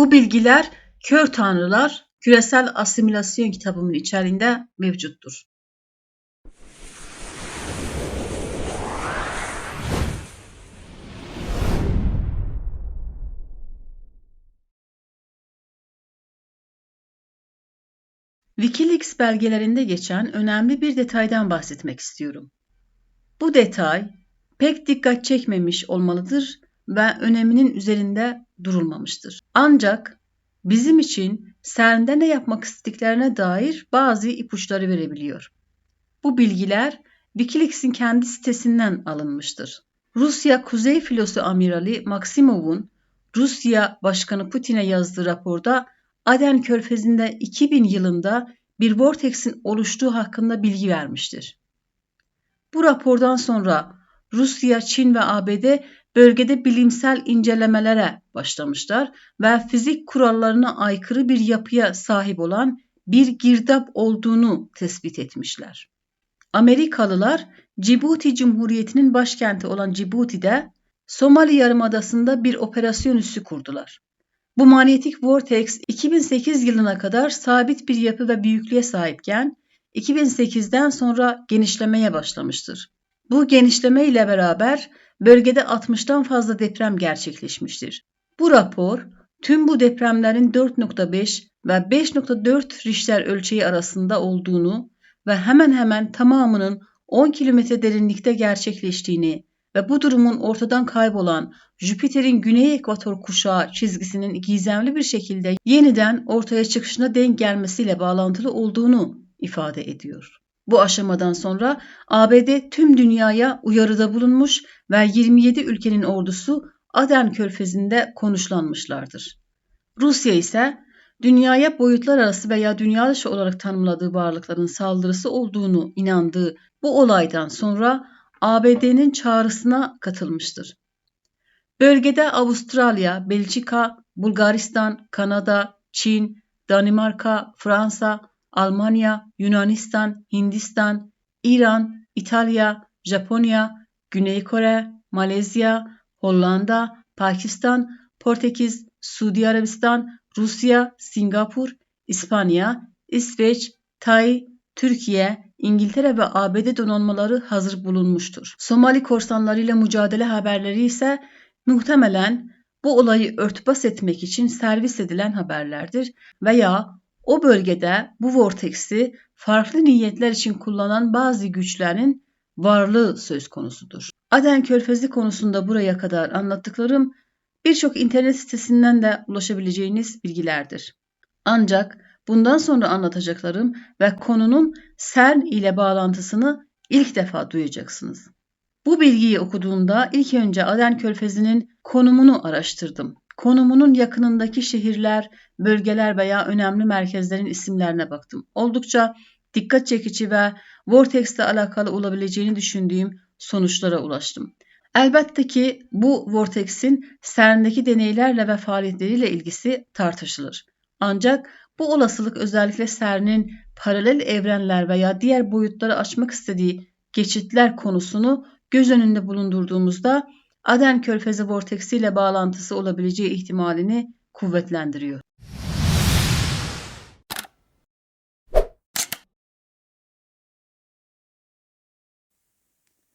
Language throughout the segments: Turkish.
Bu bilgiler Kör Tanrılar Küresel Asimilasyon kitabımın içerisinde mevcuttur. Wikileaks belgelerinde geçen önemli bir detaydan bahsetmek istiyorum. Bu detay pek dikkat çekmemiş olmalıdır ve öneminin üzerinde durulmamıştır. Ancak bizim için CERN'de ne yapmak istediklerine dair bazı ipuçları verebiliyor. Bu bilgiler Wikileaks'in kendi sitesinden alınmıştır. Rusya Kuzey Filosu Amirali Maksimov'un Rusya Başkanı Putin'e yazdığı raporda Aden Körfezi'nde 2000 yılında bir vortexin oluştuğu hakkında bilgi vermiştir. Bu rapordan sonra Rusya, Çin ve ABD bölgede bilimsel incelemelere başlamışlar ve fizik kurallarına aykırı bir yapıya sahip olan bir girdap olduğunu tespit etmişler. Amerikalılar Cibuti Cumhuriyeti'nin başkenti olan Cibuti'de Somali Yarımadası'nda bir operasyon üssü kurdular. Bu manyetik vortex 2008 yılına kadar sabit bir yapı ve büyüklüğe sahipken 2008'den sonra genişlemeye başlamıştır. Bu genişleme ile beraber bölgede 60'tan fazla deprem gerçekleşmiştir. Bu rapor tüm bu depremlerin 4.5 ve 5.4 Richter ölçeği arasında olduğunu ve hemen hemen tamamının 10 kilometre derinlikte gerçekleştiğini ve bu durumun ortadan kaybolan Jüpiter'in güney ekvator kuşağı çizgisinin gizemli bir şekilde yeniden ortaya çıkışına denk gelmesiyle bağlantılı olduğunu ifade ediyor. Bu aşamadan sonra ABD tüm dünyaya uyarıda bulunmuş ve 27 ülkenin ordusu Aden Körfezi'nde konuşlanmışlardır. Rusya ise dünyaya boyutlar arası veya dünya dışı olarak tanımladığı varlıkların saldırısı olduğunu inandığı bu olaydan sonra ABD'nin çağrısına katılmıştır. Bölgede Avustralya, Belçika, Bulgaristan, Kanada, Çin, Danimarka, Fransa, Almanya, Yunanistan, Hindistan, İran, İtalya, Japonya, Güney Kore, Malezya, Hollanda, Pakistan, Portekiz, Suudi Arabistan, Rusya, Singapur, İspanya, İsveç, Tay, Türkiye, İngiltere ve ABD donanmaları hazır bulunmuştur. Somali korsanlarıyla mücadele haberleri ise muhtemelen bu olayı örtbas etmek için servis edilen haberlerdir veya o bölgede bu vorteksi farklı niyetler için kullanan bazı güçlerin varlığı söz konusudur. Aden Körfezi konusunda buraya kadar anlattıklarım birçok internet sitesinden de ulaşabileceğiniz bilgilerdir. Ancak bundan sonra anlatacaklarım ve konunun CERN ile bağlantısını ilk defa duyacaksınız. Bu bilgiyi okuduğumda ilk önce Aden Körfezi'nin konumunu araştırdım. Konumunun yakınındaki şehirler, bölgeler veya önemli merkezlerin isimlerine baktım. Oldukça dikkat çekici ve Vortex alakalı olabileceğini düşündüğüm sonuçlara ulaştım. Elbette ki bu Vortex'in CERN'deki deneylerle ve faaliyetleriyle ilgisi tartışılır. Ancak bu olasılık özellikle CERN'in paralel evrenler veya diğer boyutları açmak istediği geçitler konusunu göz önünde bulundurduğumuzda Aden Körfezi vorteksi ile bağlantısı olabileceği ihtimalini kuvvetlendiriyor.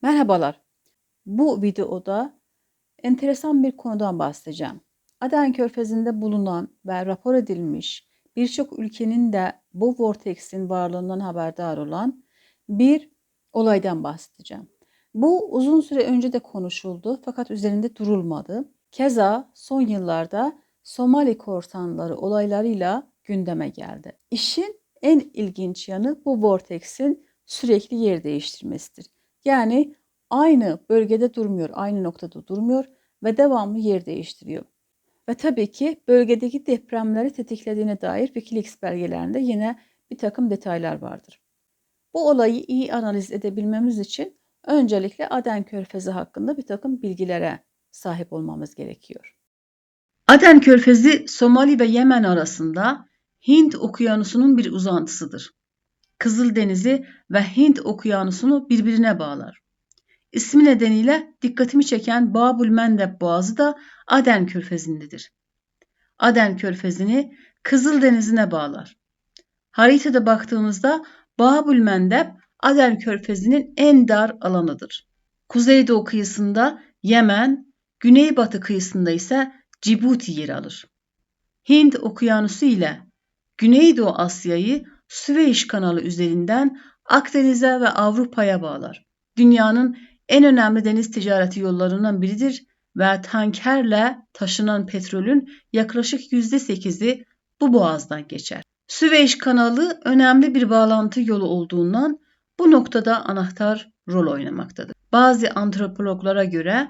Merhabalar. Bu videoda enteresan bir konudan bahsedeceğim. Aden Körfezi'nde bulunan ve rapor edilmiş birçok ülkenin de bu vortexin varlığından haberdar olan bir olaydan bahsedeceğim. Bu uzun süre önce de konuşuldu fakat üzerinde durulmadı. Keza son yıllarda Somali korsanları olaylarıyla gündeme geldi. İşin en ilginç yanı bu vortexin sürekli yer değiştirmesidir. Yani aynı bölgede durmuyor, aynı noktada durmuyor ve devamlı yer değiştiriyor. Ve tabii ki bölgedeki depremleri tetiklediğine dair Wikileaks belgelerinde yine bir takım detaylar vardır. Bu olayı iyi analiz edebilmemiz için öncelikle Aden Körfezi hakkında bir takım bilgilere sahip olmamız gerekiyor. Aden Körfezi Somali ve Yemen arasında Hint Okyanusu'nun bir uzantısıdır. Kızıl Denizi ve Hint Okyanusu'nu birbirine bağlar. İsmi nedeniyle dikkatimi çeken Babul Mendeb Boğazı da Aden Körfezi'ndedir. Aden Körfezi'ni Kızıl Denizi'ne bağlar. Haritada baktığımızda Babül Mendeb Aden Körfezi'nin en dar alanıdır. Kuzeydoğu kıyısında Yemen, güneybatı kıyısında ise Cibuti yer alır. Hint Okyanusu ile Güneydoğu Asya'yı Süveyş kanalı üzerinden Akdeniz'e ve Avrupa'ya bağlar. Dünyanın en önemli deniz ticareti yollarından biridir ve tankerle taşınan petrolün yaklaşık %8'i bu boğazdan geçer. Süveyş kanalı önemli bir bağlantı yolu olduğundan bu noktada anahtar rol oynamaktadır. Bazı antropologlara göre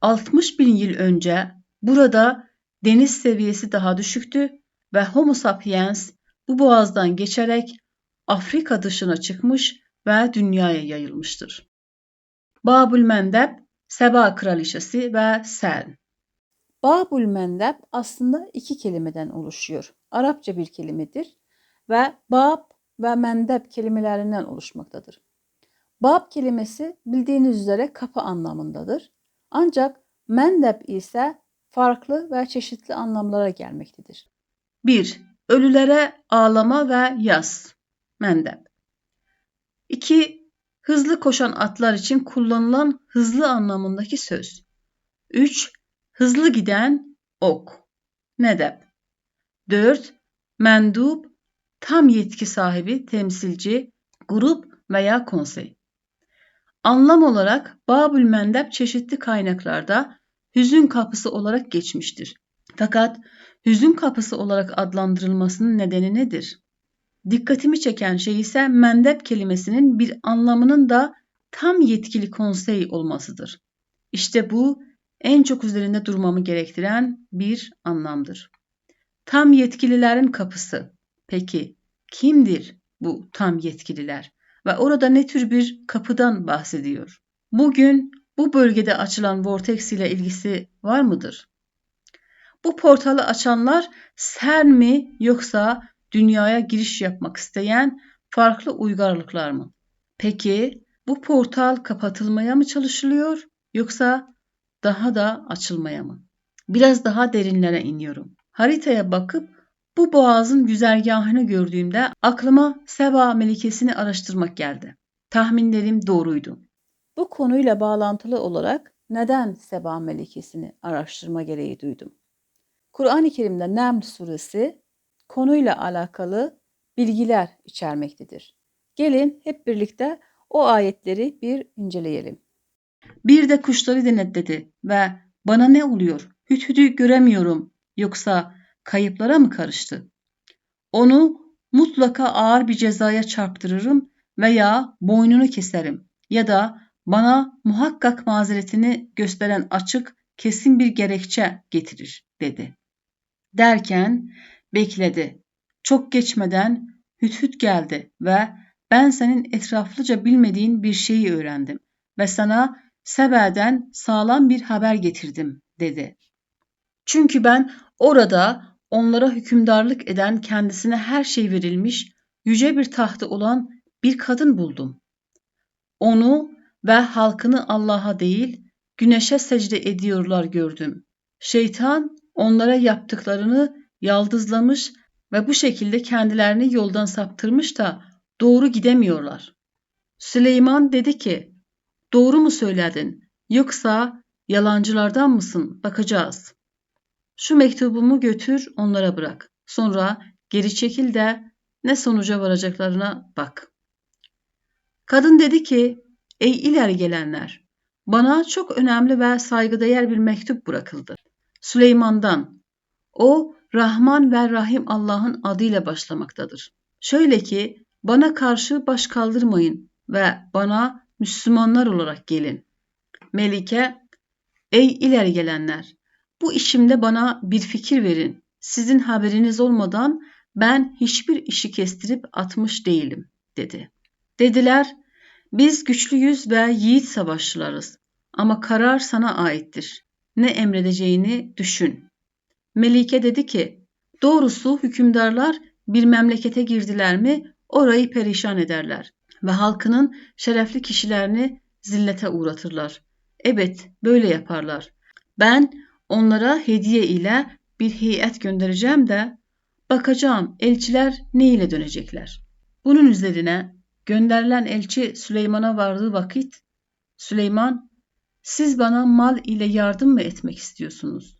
60 bin yıl önce burada deniz seviyesi daha düşüktü ve Homo sapiens bu boğazdan geçerek Afrika dışına çıkmış ve dünyaya yayılmıştır. Babül Mendeb, Seba Kraliçesi ve Sen. Babül Mendeb aslında iki kelimeden oluşuyor. Arapça bir kelimedir ve Bab ve Mendeb kelimelerinden oluşmaktadır. Bab kelimesi bildiğiniz üzere kapı anlamındadır. Ancak Mendeb ise farklı ve çeşitli anlamlara gelmektedir. 1. Ölülere ağlama ve yas. Mendeb. 2. Hızlı koşan atlar için kullanılan hızlı anlamındaki söz. 3. Hızlı giden ok. Nedeb. 4. Mendup, tam yetki sahibi, temsilci, grup veya konsey. Anlam olarak Babül Mendeb çeşitli kaynaklarda hüzün kapısı olarak geçmiştir. Fakat hüzün kapısı olarak adlandırılmasının nedeni nedir? Dikkatimi çeken şey ise mendep kelimesinin bir anlamının da tam yetkili konsey olmasıdır. İşte bu en çok üzerinde durmamı gerektiren bir anlamdır. Tam yetkililerin kapısı. Peki kimdir bu tam yetkililer? Ve orada ne tür bir kapıdan bahsediyor? Bugün bu bölgede açılan vortex ile ilgisi var mıdır? Bu portalı açanlar sen mi yoksa dünyaya giriş yapmak isteyen farklı uygarlıklar mı? Peki bu portal kapatılmaya mı çalışılıyor yoksa daha da açılmaya mı? Biraz daha derinlere iniyorum. Haritaya bakıp bu boğazın güzergahını gördüğümde aklıma Seba Melikesini araştırmak geldi. Tahminlerim doğruydu. Bu konuyla bağlantılı olarak neden Seba Melikesini araştırma gereği duydum? Kur'an-ı Kerim'de Neml suresi konuyla alakalı bilgiler içermektedir. Gelin hep birlikte o ayetleri bir inceleyelim. Bir de kuşları denetledi ve bana ne oluyor? Hüthüdü göremiyorum yoksa kayıplara mı karıştı? Onu mutlaka ağır bir cezaya çarptırırım veya boynunu keserim ya da bana muhakkak mazeretini gösteren açık, kesin bir gerekçe getirir dedi. Derken bekledi. Çok geçmeden Hüthüt geldi ve ben senin etraflıca bilmediğin bir şeyi öğrendim ve sana Sebe'den sağlam bir haber getirdim dedi. Çünkü ben orada onlara hükümdarlık eden kendisine her şey verilmiş yüce bir tahtı olan bir kadın buldum. Onu ve halkını Allah'a değil güneşe secde ediyorlar gördüm. Şeytan onlara yaptıklarını yaldızlamış ve bu şekilde kendilerini yoldan saptırmış da doğru gidemiyorlar. Süleyman dedi ki, doğru mu söyledin yoksa yalancılardan mısın bakacağız. Şu mektubumu götür onlara bırak. Sonra geri çekil de ne sonuca varacaklarına bak. Kadın dedi ki, ey ileri gelenler, bana çok önemli ve saygıdeğer bir mektup bırakıldı. Süleyman'dan. O Rahman ve Rahim Allah'ın adıyla başlamaktadır. Şöyle ki bana karşı baş kaldırmayın ve bana Müslümanlar olarak gelin. Melike, ey ileri gelenler, bu işimde bana bir fikir verin. Sizin haberiniz olmadan ben hiçbir işi kestirip atmış değilim, dedi. Dediler, biz güçlüyüz ve yiğit savaşçılarız ama karar sana aittir. Ne emredeceğini düşün. Melike dedi ki, doğrusu hükümdarlar bir memlekete girdiler mi orayı perişan ederler ve halkının şerefli kişilerini zillete uğratırlar. Evet, böyle yaparlar. Ben onlara hediye ile bir heyet göndereceğim de bakacağım elçiler ne ile dönecekler. Bunun üzerine gönderilen elçi Süleyman'a vardığı vakit Süleyman siz bana mal ile yardım mı etmek istiyorsunuz?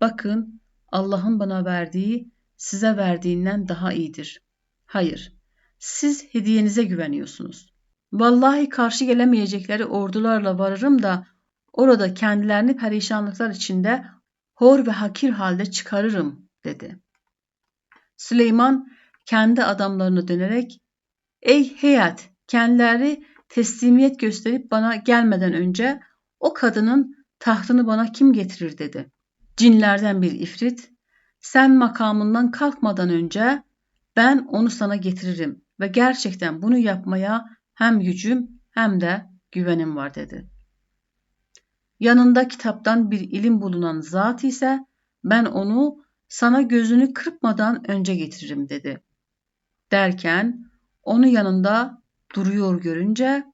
Bakın Allah'ın bana verdiği size verdiğinden daha iyidir. Hayır, siz hediyenize güveniyorsunuz. Vallahi karşı gelemeyecekleri ordularla varırım da orada kendilerini perişanlıklar içinde hor ve hakir halde çıkarırım dedi. Süleyman kendi adamlarına dönerek ey heyet kendileri teslimiyet gösterip bana gelmeden önce o kadının tahtını bana kim getirir dedi. Cinlerden bir ifrit sen makamından kalkmadan önce ben onu sana getiririm ve gerçekten bunu yapmaya hem gücüm hem de güvenim var dedi. Yanında kitaptan bir ilim bulunan zat ise ben onu sana gözünü kırpmadan önce getiririm dedi. Derken onu yanında duruyor görünce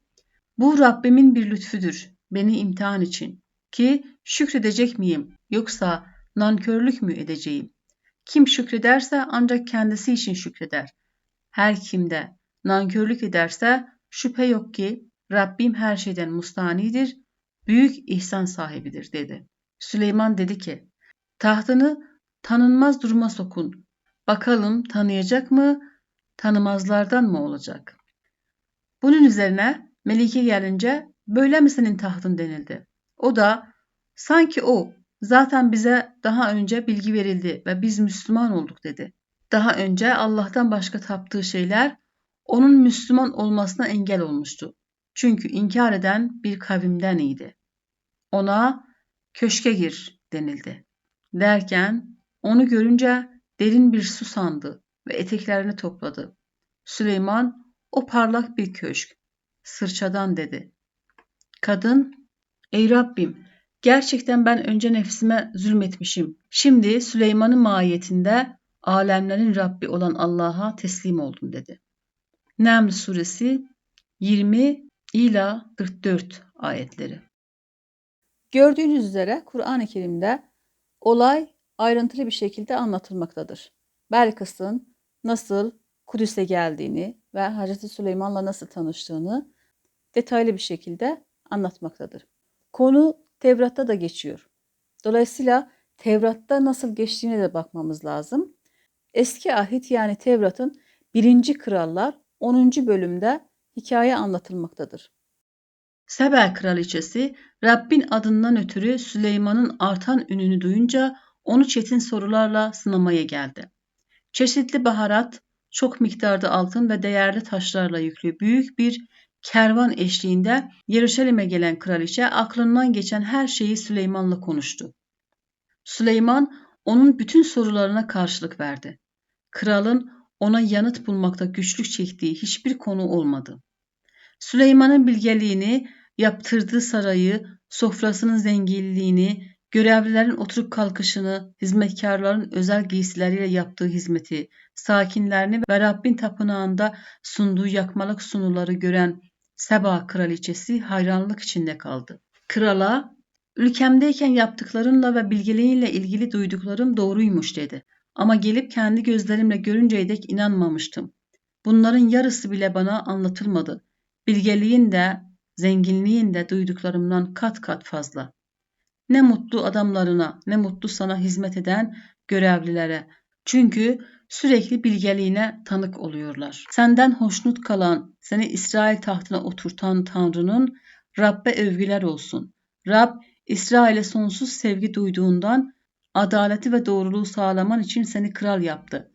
bu Rabbimin bir lütfüdür beni imtihan için ki şükredecek miyim yoksa nankörlük mü edeceğim? Kim şükrederse ancak kendisi için şükreder. Her kimde nankörlük ederse şüphe yok ki Rabbim her şeyden mustanidir, büyük ihsan sahibidir dedi. Süleyman dedi ki, tahtını tanınmaz duruma sokun. Bakalım tanıyacak mı, tanımazlardan mı olacak? Bunun üzerine Melike gelince böyle mi senin tahtın denildi. O da sanki o zaten bize daha önce bilgi verildi ve biz Müslüman olduk dedi. Daha önce Allah'tan başka taptığı şeyler onun Müslüman olmasına engel olmuştu. Çünkü inkar eden bir kavimden iyiydi. Ona köşke gir denildi. Derken onu görünce derin bir su sandı ve eteklerini topladı. Süleyman o parlak bir köşk, sırçadan dedi. Kadın, ey Rabbim gerçekten ben önce nefsime zulmetmişim. Şimdi Süleyman'ın mahiyetinde alemlerin Rabbi olan Allah'a teslim oldum dedi. Neml suresi 20 ila 44 ayetleri. Gördüğünüz üzere Kur'an-ı Kerim'de olay ayrıntılı bir şekilde anlatılmaktadır. Belkıs'ın nasıl Kudüs'e geldiğini ve Hazreti Süleyman'la nasıl tanıştığını detaylı bir şekilde anlatmaktadır. Konu Tevrat'ta da geçiyor. Dolayısıyla Tevrat'ta nasıl geçtiğine de bakmamız lazım. Eski ahit yani Tevrat'ın birinci krallar 10. bölümde hikaye anlatılmaktadır. Seba kraliçesi Rabbin adından ötürü Süleyman'ın artan ününü duyunca onu çetin sorularla sınamaya geldi. Çeşitli baharat, çok miktarda altın ve değerli taşlarla yüklü büyük bir kervan eşliğinde Yeruşalim'e gelen kraliçe aklından geçen her şeyi Süleyman'la konuştu. Süleyman onun bütün sorularına karşılık verdi. Kralın ona yanıt bulmakta güçlük çektiği hiçbir konu olmadı. Süleyman'ın bilgeliğini, yaptırdığı sarayı, sofrasının zenginliğini, görevlilerin oturup kalkışını, hizmetkarların özel giysileriyle yaptığı hizmeti, sakinlerini ve Rabbin tapınağında sunduğu yakmalık sunuları gören Seba kraliçesi hayranlık içinde kaldı. Krala, ülkemdeyken yaptıklarınla ve bilgeliğinle ilgili duyduklarım doğruymuş dedi. Ama gelip kendi gözlerimle görünceye dek inanmamıştım. Bunların yarısı bile bana anlatılmadı. Bilgeliğin de, zenginliğin de duyduklarımdan kat kat fazla. Ne mutlu adamlarına, ne mutlu sana hizmet eden görevlilere. Çünkü sürekli bilgeliğine tanık oluyorlar. Senden hoşnut kalan, seni İsrail tahtına oturtan Tanrı'nın Rabbe övgüler olsun. Rab, İsrail'e sonsuz sevgi duyduğundan adaleti ve doğruluğu sağlaman için seni kral yaptı.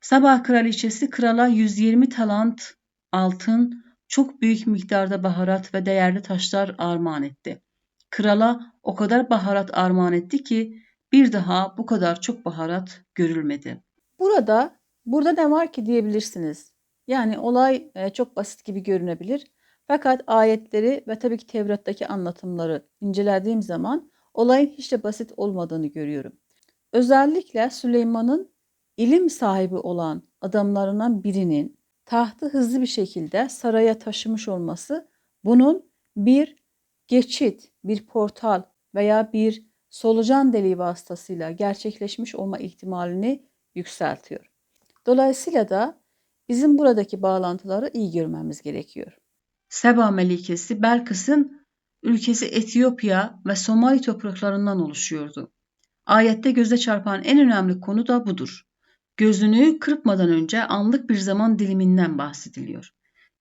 Sabah kraliçesi krala 120 talant altın, çok büyük miktarda baharat ve değerli taşlar armağan etti. Krala o kadar baharat armağan etti ki bir daha bu kadar çok baharat görülmedi. Burada burada ne var ki diyebilirsiniz. Yani olay e, çok basit gibi görünebilir. Fakat ayetleri ve tabii ki Tevrat'taki anlatımları incelediğim zaman olayın hiç de basit olmadığını görüyorum. Özellikle Süleyman'ın ilim sahibi olan adamlarından birinin tahtı hızlı bir şekilde saraya taşımış olması bunun bir geçit, bir portal veya bir solucan deliği vasıtasıyla gerçekleşmiş olma ihtimalini yükseltiyor. Dolayısıyla da bizim buradaki bağlantıları iyi görmemiz gerekiyor. Seba Melikesi Belkıs'ın ülkesi Etiyopya ve Somali topraklarından oluşuyordu. Ayette göze çarpan en önemli konu da budur. Gözünü kırpmadan önce anlık bir zaman diliminden bahsediliyor.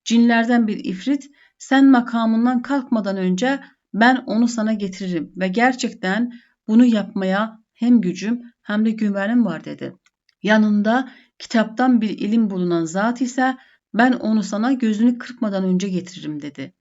Cinlerden bir ifrit sen makamından kalkmadan önce ben onu sana getiririm ve gerçekten bunu yapmaya hem gücüm hem de güvenim var dedi. Yanında kitaptan bir ilim bulunan zat ise ben onu sana gözünü kırpmadan önce getiririm dedi.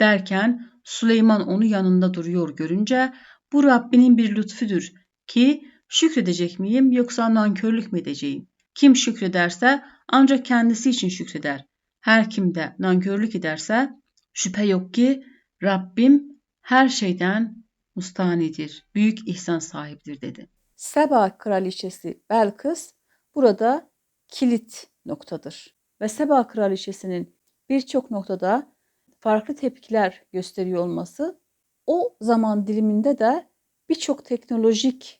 Derken Süleyman onu yanında duruyor görünce bu Rabbinin bir lütfüdür ki şükredecek miyim yoksa nankörlük mü edeceğim? Kim şükrederse ancak kendisi için şükreder. Her kim de nankörlük ederse şüphe yok ki Rabbim her şeyden mustanidir, büyük ihsan sahibidir dedi. Seba kraliçesi Belkıs burada kilit noktadır. Ve Seba kraliçesinin birçok noktada farklı tepkiler gösteriyor olması o zaman diliminde de birçok teknolojik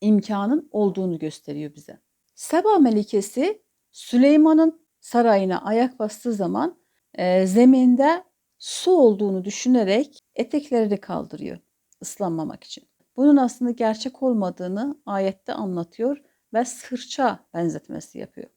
imkanın olduğunu gösteriyor bize. Seba Melikesi Süleyman'ın sarayına ayak bastığı zaman e, zeminde su olduğunu düşünerek eteklerini kaldırıyor ıslanmamak için. Bunun aslında gerçek olmadığını ayette anlatıyor ve sırça benzetmesi yapıyor.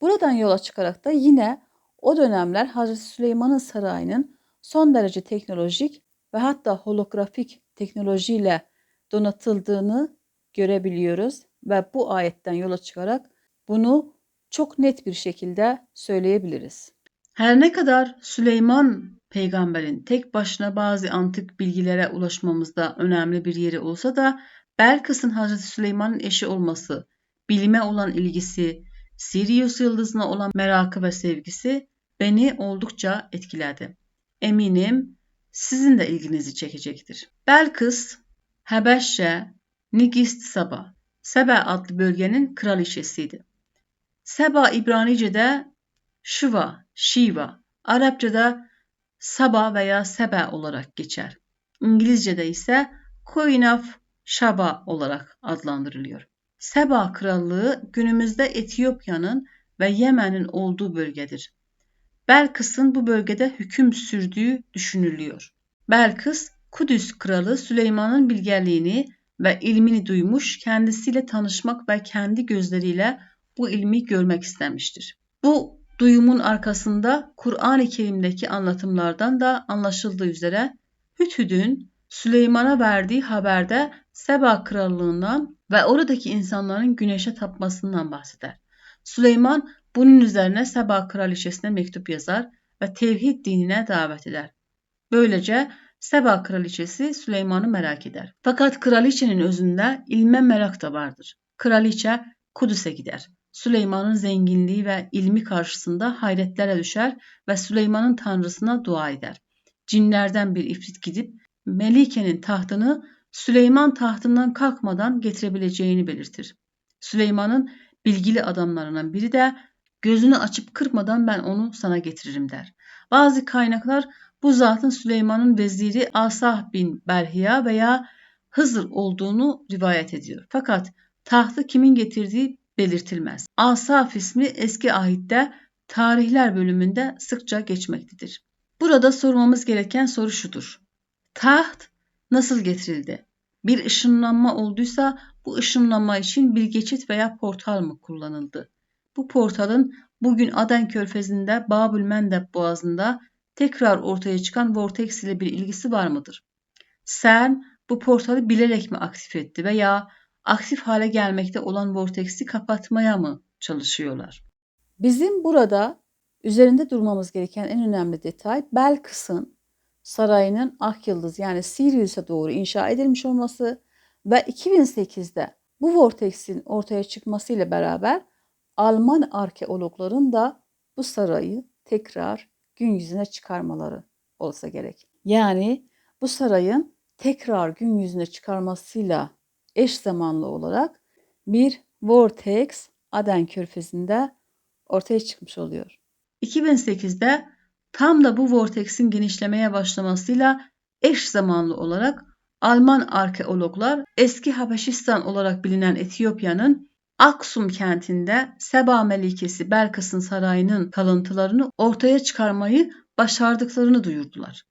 Buradan yola çıkarak da yine o dönemler Hazreti Süleyman'ın sarayının son derece teknolojik ve hatta holografik teknolojiyle donatıldığını görebiliyoruz ve bu ayetten yola çıkarak bunu çok net bir şekilde söyleyebiliriz. Her ne kadar Süleyman peygamberin tek başına bazı antik bilgilere ulaşmamızda önemli bir yeri olsa da Belkıs'ın Hazreti Süleyman'ın eşi olması, bilime olan ilgisi, Sirius yıldızına olan merakı ve sevgisi beni oldukça etkiledi. Eminim sizin de ilginizi çekecektir. Belkıs, Habeşe, Nigist Saba, Seba adlı bölgenin kraliçesiydi. Seba İbranice'de Şiva, Shiva, Arapçada Saba veya Seba olarak geçer. İngilizce'de ise Queen of Shaba olarak adlandırılıyor. Seba Krallığı günümüzde Etiyopya'nın ve Yemen'in olduğu bölgedir. Belkıs'ın bu bölgede hüküm sürdüğü düşünülüyor. Belkıs, Kudüs Kralı Süleyman'ın bilgeliğini ve ilmini duymuş, kendisiyle tanışmak ve kendi gözleriyle bu ilmi görmek istemiştir. Bu duyumun arkasında Kur'an-ı Kerim'deki anlatımlardan da anlaşıldığı üzere Hüthüd'ün Süleyman'a verdiği haberde Seba krallığından ve oradaki insanların güneşe tapmasından bahseder. Süleyman bunun üzerine Seba kraliçesine mektup yazar ve tevhid dinine davet eder. Böylece Seba kraliçesi Süleyman'ı merak eder. Fakat kraliçenin özünde ilme merak da vardır. Kraliçe Kudüs'e gider. Süleyman'ın zenginliği ve ilmi karşısında hayretlere düşer ve Süleyman'ın tanrısına dua eder. Cinlerden bir ifrit gidip Melike'nin tahtını Süleyman tahtından kalkmadan getirebileceğini belirtir. Süleyman'ın bilgili adamlarından biri de gözünü açıp kırpmadan ben onu sana getiririm der. Bazı kaynaklar bu zatın Süleyman'ın veziri Asah bin Berhiya veya Hızır olduğunu rivayet ediyor. Fakat tahtı kimin getirdiği belirtilmez. Asaf ismi eski ahitte tarihler bölümünde sıkça geçmektedir. Burada sormamız gereken soru şudur. Taht nasıl getirildi? Bir ışınlanma olduysa bu ışınlanma için bir geçit veya portal mı kullanıldı? Bu portalın bugün Aden Körfezi'nde Babül Mendeb Boğazı'nda tekrar ortaya çıkan Vortex ile bir ilgisi var mıdır? CERN bu portalı bilerek mi aktif etti veya aktif hale gelmekte olan vorteksi kapatmaya mı çalışıyorlar? Bizim burada üzerinde durmamız gereken en önemli detay Belkıs'ın sarayının Ak Yıldız yani Sirius'a doğru inşa edilmiş olması ve 2008'de bu vorteksin ortaya çıkmasıyla beraber Alman arkeologların da bu sarayı tekrar gün yüzüne çıkarmaları olsa gerek. Yani bu sarayın tekrar gün yüzüne çıkarmasıyla eş zamanlı olarak bir vortex Aden Körfezi'nde ortaya çıkmış oluyor. 2008'de tam da bu vortexin genişlemeye başlamasıyla eş zamanlı olarak Alman arkeologlar eski Habeşistan olarak bilinen Etiyopya'nın Aksum kentinde Seba Melikesi Belkıs'ın sarayının kalıntılarını ortaya çıkarmayı başardıklarını duyurdular.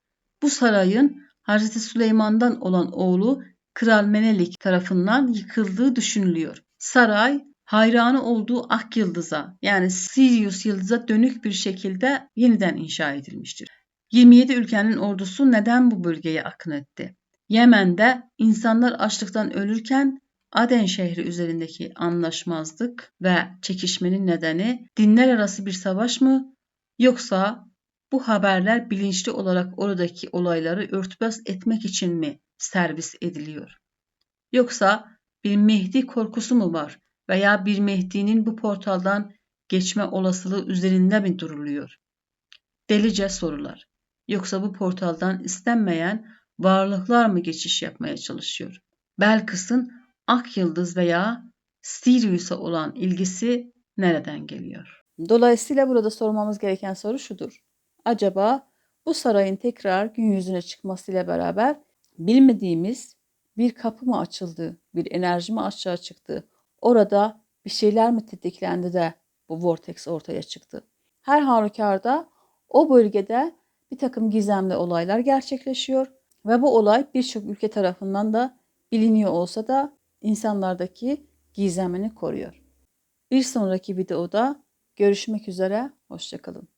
Bu sarayın Hz. Süleyman'dan olan oğlu Kral Menelik tarafından yıkıldığı düşünülüyor. Saray hayranı olduğu ak yıldıza yani Sirius yıldıza dönük bir şekilde yeniden inşa edilmiştir. 27 ülkenin ordusu neden bu bölgeye akın etti? Yemen'de insanlar açlıktan ölürken Aden şehri üzerindeki anlaşmazlık ve çekişmenin nedeni dinler arası bir savaş mı yoksa bu haberler bilinçli olarak oradaki olayları örtbas etmek için mi servis ediliyor? Yoksa bir Mehdi korkusu mu var veya bir Mehdi'nin bu portaldan geçme olasılığı üzerinde mi duruluyor? Delice sorular. Yoksa bu portaldan istenmeyen varlıklar mı geçiş yapmaya çalışıyor? Belkıs'ın Ak Yıldız veya Sirius'a olan ilgisi nereden geliyor? Dolayısıyla burada sormamız gereken soru şudur. Acaba bu sarayın tekrar gün yüzüne çıkmasıyla beraber bilmediğimiz bir kapı mı açıldı, bir enerji mi açığa çıktı? Orada bir şeyler mi tetiklendi de bu vortex ortaya çıktı? Her halükarda o bölgede bir takım gizemli olaylar gerçekleşiyor ve bu olay birçok ülke tarafından da biliniyor olsa da insanlardaki gizemini koruyor. Bir sonraki videoda görüşmek üzere, hoşçakalın.